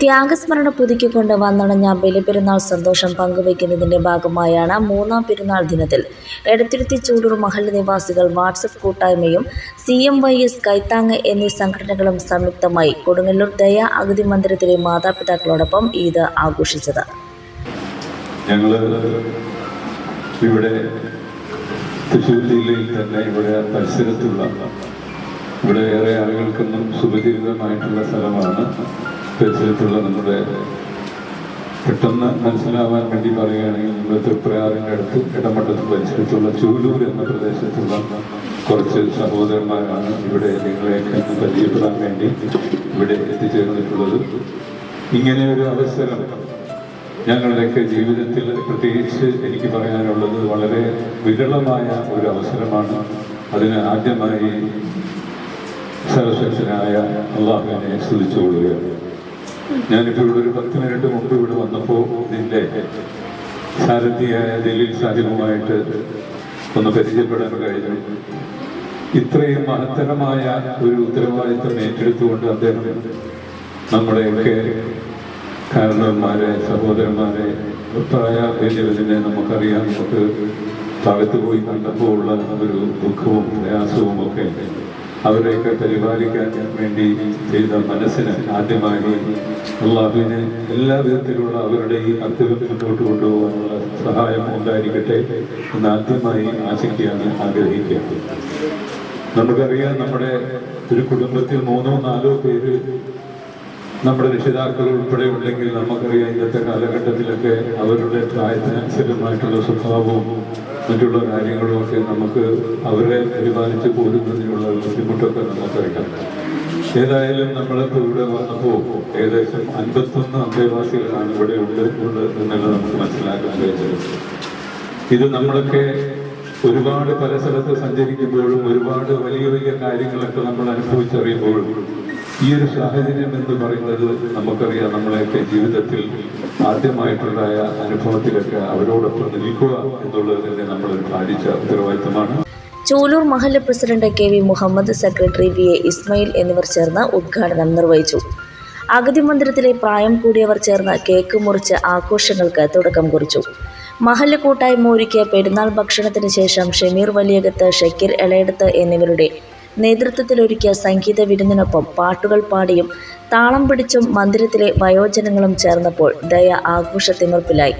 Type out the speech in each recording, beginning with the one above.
ത്യാഗസ്മരണ പുതുക്കിക്കൊണ്ട് വന്നണഞ്ഞ ബലിപെരുന്നാൾ സന്തോഷം പങ്കുവയ്ക്കുന്നതിന്റെ ഭാഗമായാണ് മൂന്നാം പെരുന്നാൾ ദിനത്തിൽ. എടത്തിരുത്തി ചൂടൂർ മഹൽ നിവാസികൾ വാട്സപ്പ് കൂട്ടായ്മയും സി എം വൈ എസ് കൈത്താങ് എന്നീ സംഘടനകളും സംയുക്തമായി കൊടുങ്ങല്ലൂർ ദയ അഗതി മന്ദിരത്തിലെ മാതാപിതാക്കളോടൊപ്പം ഈദ് ആഘോഷിച്ചത്. ഇവിടെ തൃശ്ശൂർ ജില്ലയിൽ തന്നെ ഇവിടെ പരിസരത്തുള്ള ഇവിടെ ഏറെ ആളുകൾക്കൊന്നും സുപരിചിതമായിട്ടുള്ള സ്ഥലമാണ്. പരിസരത്തുള്ള നമ്മുടെ പെട്ടെന്ന് മനസ്സിലാവാൻ വേണ്ടി പറയുകയാണെങ്കിൽ നമ്മുടെ തൃപ്രയാറിന്റെ അടുത്ത് ഇടമട്ടത്ത് പരിസരത്തുള്ള ചൂലൂർ എന്ന പ്രദേശത്തുള്ള കുറച്ച് സഹോദരന്മാരാണ് ഇവിടെ നിങ്ങളെയൊക്കെ പരിചയപ്പെടാൻ വേണ്ടി ഇവിടെ എത്തിച്ചേർന്നിട്ടുള്ളത്. ഇങ്ങനെ ഒരു അവസരം ഞങ്ങളുടെയൊക്കെ ജീവിതത്തിൽ പ്രത്യേകിച്ച് എനിക്ക് പറയാനുള്ളത് വളരെ വിരളമായ ഒരു അവസരമാണ്. അതിന് ആദ്യമായി സർവശക്തനായ അള്ളാഹുവിനെ സ്തുതിച്ചുകൊള്ളുകയാണ്. ഞാനിപ്പോൾ ഇവിടെ ഒരു പത്ത് മിനിറ്റ് മുമ്പ് ഇവിടെ വന്നപ്പോൾ ഇതിന്റെ സാരഥിയായ ദലീൽ സാഹിബുമായിട്ട് ഒന്ന് പരിചയപ്പെടാൻ കഴിഞ്ഞു ഇത്രയും മഹത്തരമായ ഒരു ഉത്തരവാദിത്തം ഏറ്റെടുത്തുകൊണ്ട് അദ്ദേഹം നമ്മുടെയൊക്കെ കാരണവന്മാരെ സഹോദരന്മാരെ പ്രായ വലിയവരിനെ നമുക്കറിയാം. നമുക്ക് താഴത്ത് പോയി കണ്ടപ്പോൾ ഉള്ള ഒരു ദുഃഖവും പ്രയാസവും ഒക്കെ അവരെയൊക്കെ പരിപാലിക്കാൻ വേണ്ടി ചെയ്ത മനസ്സിന് ആദ്യമായി അള്ളാഹുവിന് എല്ലാ വിധത്തിലുള്ള അവരുടെ ഈ കർത്തവ്യം മുന്നോട്ട് കൊണ്ടുപോകാനുള്ള സഹായം ഉണ്ടായിരിക്കട്ടെ എന്ന് ആദ്യമായി ആശിക്കുകയാണ് ആഗ്രഹിക്കുക നമുക്കറിയാം നമ്മുടെ ഒരു കുടുംബത്തിൽ മൂന്നോ നാലോ പേര് നമ്മുടെ രക്ഷിതാക്കൾ ഉൾപ്പെടെ ഉണ്ടെങ്കിൽ നമുക്കറിയാം ഇന്നത്തെ കാലഘട്ടത്തിലൊക്കെ അവരുടെ പ്രായത്തിനനുസൃതമായിട്ടുള്ള സ്വഭാവവും മറ്റുള്ള കാര്യങ്ങളും ഒക്കെ നമുക്ക് അവരെ പരിപാലിച്ച് പോരുന്നതിനുള്ള ബുദ്ധിമുട്ടൊക്കെ നമുക്കറിയാം ഏതായാലും നമ്മളിപ്പോൾ ഇവിടെ വന്നപ്പോൾ ഏകദേശം അൻപത്തൊന്ന് അന്തേവാസികളാണ് ഇവിടെ ഉണ്ട് ഉണ്ട് നമുക്ക് മനസ്സിലാക്കാൻ കഴിഞ്ഞത്. ഇത് നമ്മളൊക്കെ ഒരുപാട് പല സ്ഥലത്ത് സഞ്ചരിക്കുമ്പോഴും ഒരുപാട് വലിയ വലിയ കാര്യങ്ങളൊക്കെ നമ്മൾ അനുഭവിച്ചറിയുമ്പോഴും ഈ ഒരു സാഹചര്യം എന്ന് പറയുന്നത് നമുക്കറിയാം നമ്മളെയൊക്കെ ജീവിതത്തിൽ ആദ്യമായിട്ടുണ്ടായ അനുഭവത്തിലൊക്കെ അവരോടൊപ്പം നിൽക്കുക എന്നുള്ളത് തന്നെ നമ്മളൊരു പാലിച്ച ഉത്തരവാദിത്തമാണ് Chulur മഹല്ല president K V Muhammad secretary V A Ismail എന്നിവർ ചേർന്ന് ഉദ്ഘാടനം നിർവഹിച്ചു. അഗതി മന്ദിരത്തിലെ പ്രായം കൂടിയവർ ചേർന്ന് കേക്ക് മുറിച്ച് ആഘോഷങ്ങൾക്ക് തുടക്കം കുറിച്ചു. മഹല്ല് കൂട്ടായ്മ ഒരുക്കിയ പെരുന്നാൾ ഭക്ഷണത്തിന് ശേഷം ഷമീർ വലിയകത്ത് ഷക്കീർ എളയടത്ത് എന്നിവരുടെ നേതൃത്വത്തിലൊരുക്കിയ സംഗീത വിരുന്നിനൊപ്പം പാട്ടുകൾ പാടിയും താളം പിടിച്ചും മന്ദിരത്തിലെ വയോജനങ്ങളും ചേർന്നപ്പോൾ ദയ ആഘോഷത്തിമിർപ്പിലായി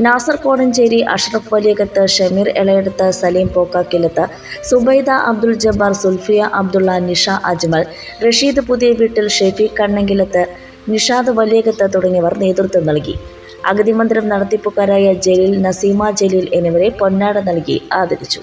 നാസർ കോടഞ്ചേരി അഷ്റഫ് വലിയകത്ത് ഷമീർ എളയടത്ത് സലീം പോക്കാക്കിലത്ത് സുബൈദ അബ്ദുൽ ജബ്ബാർ സുൽഫിയ അബ്ദുള്ള നിഷ അജ്മൽ റഷീദ് പുതിയ വീട്ടിൽ ഷെഫീഖ് കണ്ണങ്കിലത്ത് നിഷാദ് വലിയകത്ത് തുടങ്ങിയവർ നേതൃത്വം നൽകി. അഗതി മന്ദിരം നടത്തിപ്പുകാരായ ജലീൽ നസീമ ജലീൽ എന്നിവരെ പൊന്നാട നൽകി ആദരിച്ചു.